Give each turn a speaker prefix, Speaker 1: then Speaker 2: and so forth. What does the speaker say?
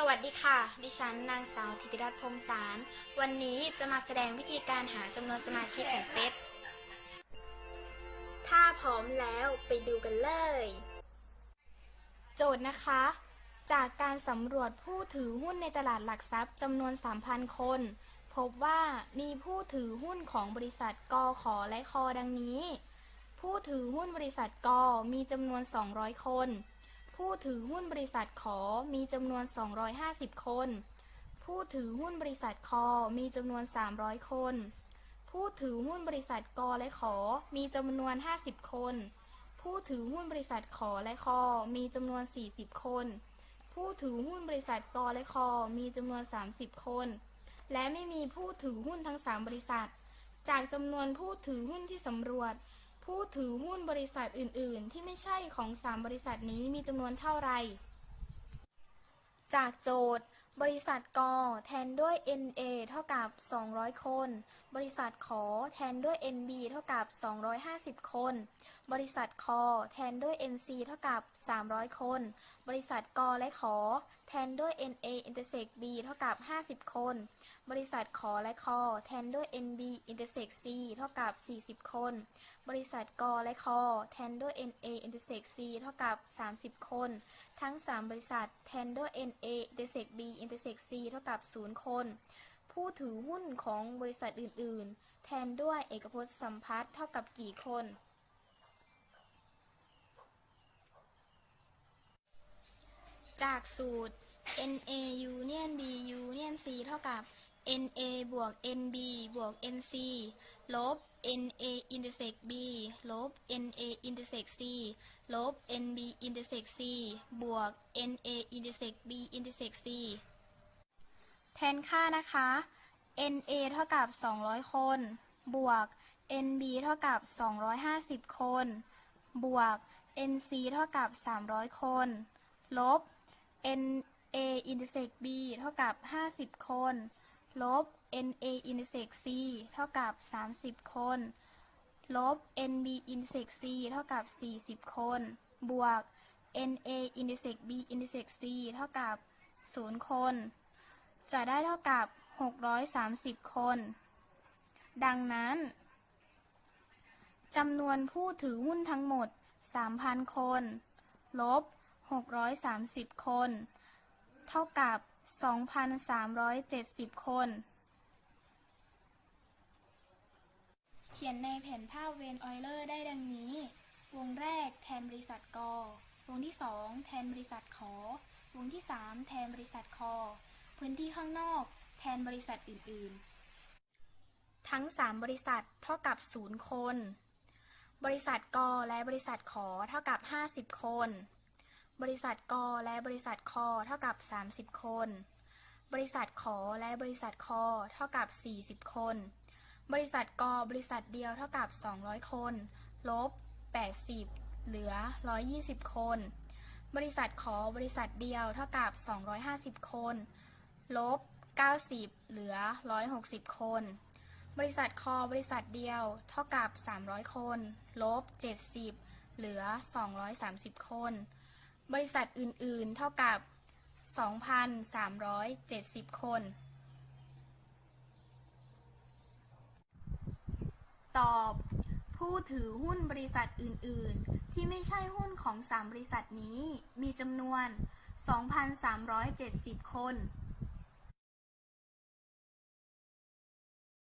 Speaker 1: สวัสดีค่ะ ดิฉันนางสาวธิติรัตน์พรหมสาร วันนี้จะมาแสดงวิธีการหาจำนวนสมาชิกของเซต ถ้าพร้อมแล้วไปดูกันเลย โจทย์นะคะ จากการสำรวจผู้ถือหุ้นในตลาดหลักทรัพย์จำนวน 3,000 คน พบว่ามีผู้ถือหุ้นของบริษัทกขอและคอดังนี้ ผู้ถือหุ้นบริษัทกมีจำนวน 200 คน ผู้ถือหุ้นบริษัทขอมีจำนวน 250 คน ผู้ถือหุ้นบริษัทคอมีจำนวน 300 คน ผู้ถือหุ้นบริษัทกและขอมีจำนวน 50 คน ผู้ถือหุ้นบริษัทขอและคอมีจำนวน 40 คน ผู้ถือหุ้นบริษัทกและคอมีจำนวน 30 คน และไม่มีผู้ถือหุ้นทั้ง 3 บริษัท จากจำนวนผู้ถือหุ้นที่สำรวจ ผู้ถือหุ้นบริษัทอื่น ๆ ที่ไม่ใช่ของ3บริษัทนี้มีจำนวนเท่าไหร่จากโจทย์ บริษัทกแทนด้วย NA เท่ากับ 200 คน บริษัทขอแทนด้วย NB เท่ากับ 250 คน บริษัทคอแทนด้วย NC เท่ากับ 300 คน บริษัทกและขอ แทนด้วย NA intersect B เท่ากับ 50 คน บริษัทขอและคอแทนด้วย NB intersect C เท่ากับ 40 คน บริษัทกและคอแทนด้วย NA intersect C เท่ากับ 30 คน ทั้ง 3 บริษัทแทนด้วย NA intersect B intersect C เท่ากับ 0 คน ผู้ถือหุ้นของบริษัทอื่น ๆ แทนด้วยเอกพจน์สัมพัทธ์เท่ากับกี่คนจากสูตร NA union B union C เท่ากับ NA บวก NB บวก NC ลบ NA intersect B ลบ NA intersect C ลบ NB intersect C บวก NA intersect B intersect C แทนค่านะคะ NA เท่ากับ 200 คน บวก NB เท่ากับ 250 คน บวก NC เท่ากับ 300 คน ลบ NA intersect B เท่ากับ 50 คน ลบ NA intersect C เท่ากับ 30 คน ลบ NB intersect C เท่ากับ 40 คน บวก NA intersect B intersect C เท่ากับ 0 คน จะได้เท่ากับ 630 คน ดังนั้นจำนวนผู้ถือหุ้นทั้งหมด 3,000 คน ลบ 630 คน เท่ากับ 2,370 คน เขียนในแผนภาพเวนออยเลอร์ได้ดังนี้ วงแรกแทนบริษัทกอวงที่2แทนบริษัทขอ วงที่3แทนบริษัทคอ พื้นที่ข้างนอกแทนบริษัทอื่น ๆ ทั้ง 3 บริษัทเท่ากับ 0 คน บริษัทกและบริษัทขอเท่ากับ 50 คน บริษัทกและบริษัทคเท่ากับ 30 คน บริษัทขอและบริษัทคเท่ากับ 40 คน บริษัทกบริษัทเดียวเท่ากับ 200 คน ลบ 80 เหลือ 120 คน บริษัทขอบริษัทเดียวเท่ากับ 250 คน ลบ 90 เหลือ 160 คน บริษัทคอบริษัทเดียวเท่ากับ 300 คน ลบ 70 เหลือ 230 คน บริษัทอื่น ๆ เท่ากับ 2,370 คน ตอบ ผู้ถือหุ้นบริษัทอื่น ๆ ที่ไม่ใช่หุ้นของ 3 บริษัทนี้มีจำนวน 2,370 คน